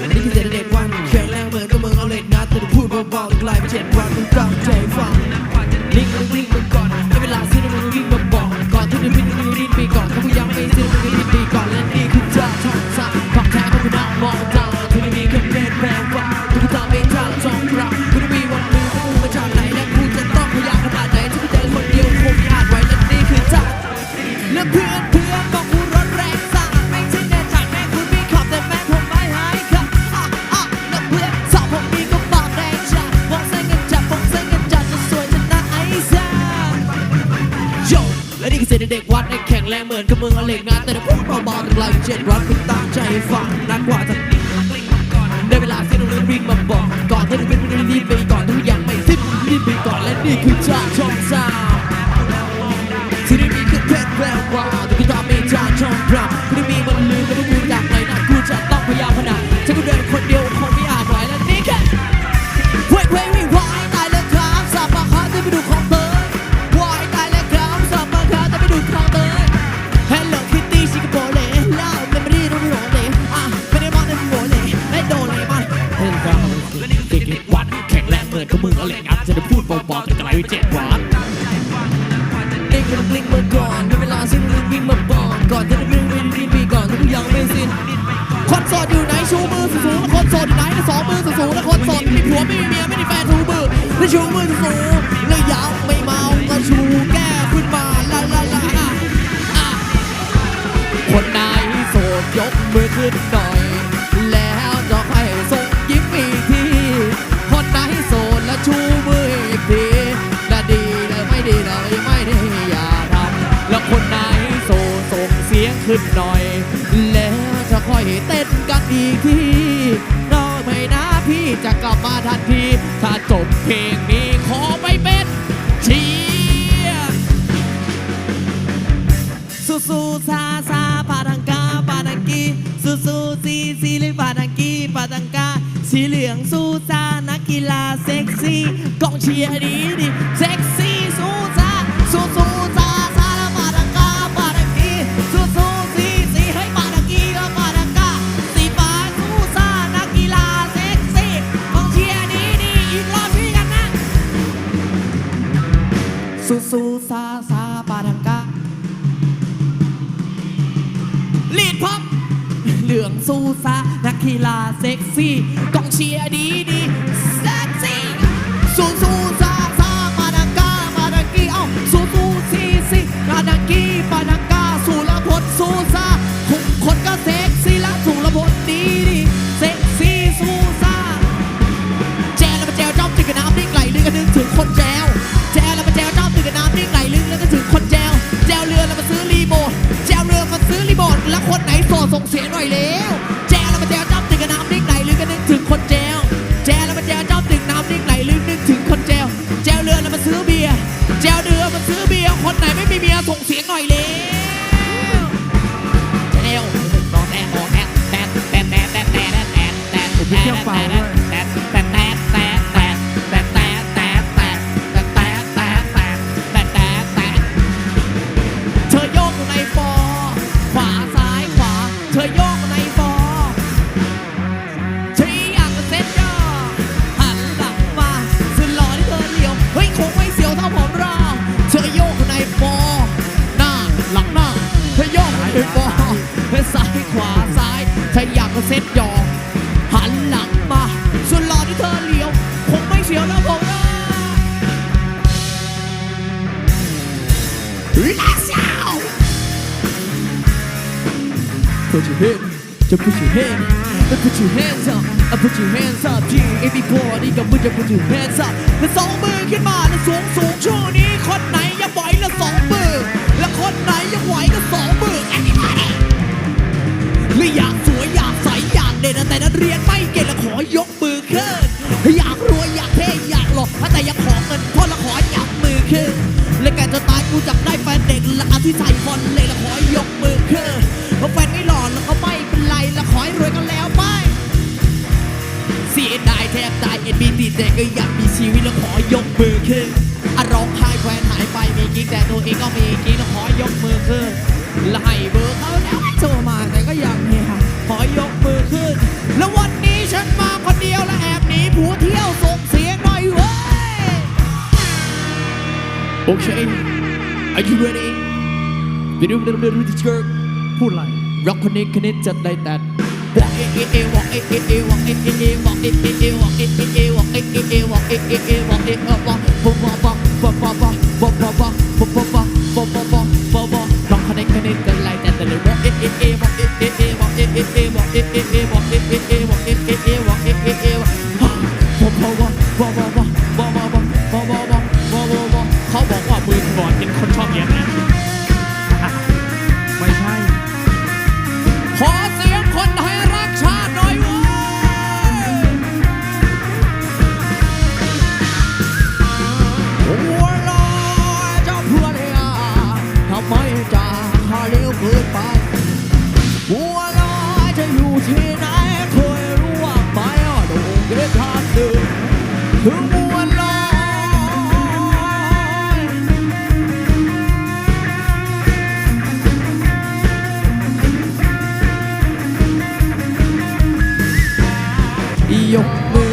อันี่คือเด็กวันแข็งแรงเหมือนกับมึงเอาเหล็กงัดแต่พูดเบาๆกลายเป็นเจ็ดวันมึงตั้งใจฟังลิงก์ลิงก์มึงก่อน แข็งแรงเหมือนกับมึงเอาเหล็กงานแต่ถ้าพูดเบาๆถึงไรเจ็ดรัดมึงตั้งใจฟังนักกว่าจะ เบาๆแต่ไกเจ็ดวัดลิงก์ลิงก์มาก่อนเวลาสิ้นลิงวิ่งมาบอกก่อนจะได้วิ่งวิ่งวิ่งไปก่อนถ้ากูยังไม่สิ้นคนโสดอยู่ไหนชูมือสูงคนโสดอยู่ไหนสองมือสูงๆแล้วคนโสดไม่มีผัวไม่มีเมียไม่มีแฟนชูมือแล้วชูมือสูงแล้วยาวไม่เมาก็ชูแก้ขึ้นมาลาลาลาคนไหนโสดยกมือขึ้นหน่อย อีกทีนอไม่นะพี่จะกลับมาทันที ถ้าจบเพลงนี้ขอไปเป็นเชียร์ซูซูซาซาปาดังกาปาดังกีซูซูซีซีเหลืองปาดังกีปาดังกาสีเหลืองซูซานักกีฬาเซ็กซี่กองเชียร์ดีดีเซ็กซี่ซูซ ซูซูซาซาปาดังกาลีดพับเหลืองซูซานักกีฬาเซ็กซี่กองเชียร์ดีดี คนไหนโสดส่งเสียงหน่อยเร็วแจแล้วมาแจวจ้าตึกกับน้ำนิ่งไหลลึกก็นึกถึงคนแจวแจแล้วมาแจวจ้าตึกน้ำนิ่งไหลลึกนึกถึงคนแจวแจวเรือแล้วมาซื้อเบียร์แจวเรือมาซื้อเบียร์คนไหนไม่มีเมียส่งเสียงหน่อยเร็ว Put your head just put your head and put your hands up and put your hands up G everybody กับมือจะ put your hands up แล้วสองมือขึ้นมาแล้วสูงสูงช่วงนี้คนไหนยังไหวแล้วสองมือแล้วคนไหนยังไหวก็สองมือ everybody หรือยากสวยอยากใสอยากเด่นแต่นักเรียนไม่เก่งแล้วขอยกมือขึ้นอยากรวยอยากเท่อยากหล่อแต่ยากขอเงินพ่อแล้วขอยักมือขึ้นและแกจะตายกูจับได้แฟนเด็กและอาที่ใส่บอลเลยแล้วขอยกมือขึ้นเพราะแฟนไเสียดายแทบตายเอ็นบีติดแต่ก็อยากมีชีวิตแล้วขอยกมือขึ้นอารมองไห้แควหายไปมีกิ๊กแต่ตัวเองก็มีกิ๊กแล้วขอยกมือขึ้นและให้เบอร์เขาแล้วโทรมาแต่ก็อยากมีค่ะขอยกมือขึ้น แล้ววันนี้ฉันมาคนเดียวและแอบหนีผัวเที่ยวส่งเสียงหน่อยเว้ยโอเค Are you ready? พูดอะไรร็อกคนนี้คณิตจัดได้แต่ เขาบอกว่ามือก่อนเป็นคนชอบเย็นนะ your